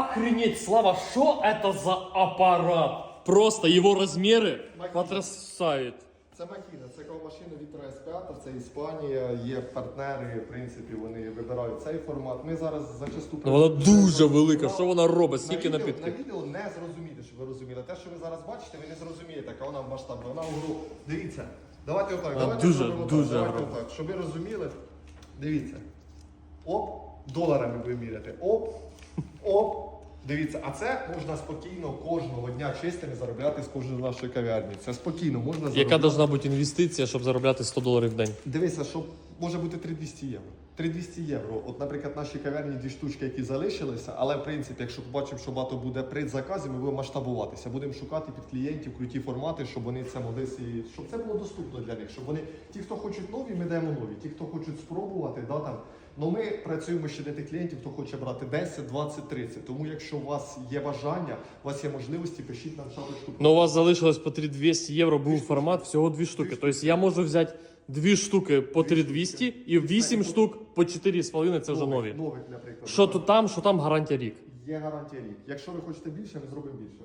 Охренеть, Слава, что это за аппарат? Просто его размеры Махина. потрясают. Це махіна, це кавмашина від РС5, це Іспанія, є партнери, в принципі, вони вибирають цей формат. Ми зараз зачасту... Ну, вона дуже велика, що вона робить, На скільки відео- напітків? На відео не зрозумієте, щоб ви розуміли. Те, що ви зараз бачите, ви не зрозумієте, яка вона в масштабі. Вона угру. Дивіться, давайте отак, давайте дуже, зробимо так, дуже давайте отак, щоб ви розуміли. Дивіться. Оп, доларами ви міряти. Оп, оп. Дивіться, а це можна спокійно кожного дня чистими заробляти з кожної нашої кав'ярні. Це спокійно можна заробляти. Яка должна бути інвестиція, щоб заробляти 100 доларів в день? Дивися, що може бути 3200 євро. 3200 євро. От, наприклад, наші кав'ярні дві штучки, які залишилися, але в принципі, якщо побачимо, що багато буде предзаказів, ми будемо масштабуватися. Будемо шукати під клієнтів круті формати, щоб вони це могли щоб це було доступно для них. Щоб вони, ті, хто хочуть нові, ми даємо нові. Ті, хто хочуть спробувати, да, там. Ну ми працюємо ще для тих клієнтів, хто хоче брати 10, 20, 30. Тому якщо у вас є бажання, у вас є можливості, пишіть нам шапочку. Ну, у вас залишилось по 3200 євро, був формат, всього дві штуки. Тобто я можу взяти дві штуки по 3200 і 8 штук по 4,5 це вже нові. Нових, наприклад. Що то там, що там гарантія рік. Є гарантія рік. Якщо ви хочете більше, ми зробимо більше.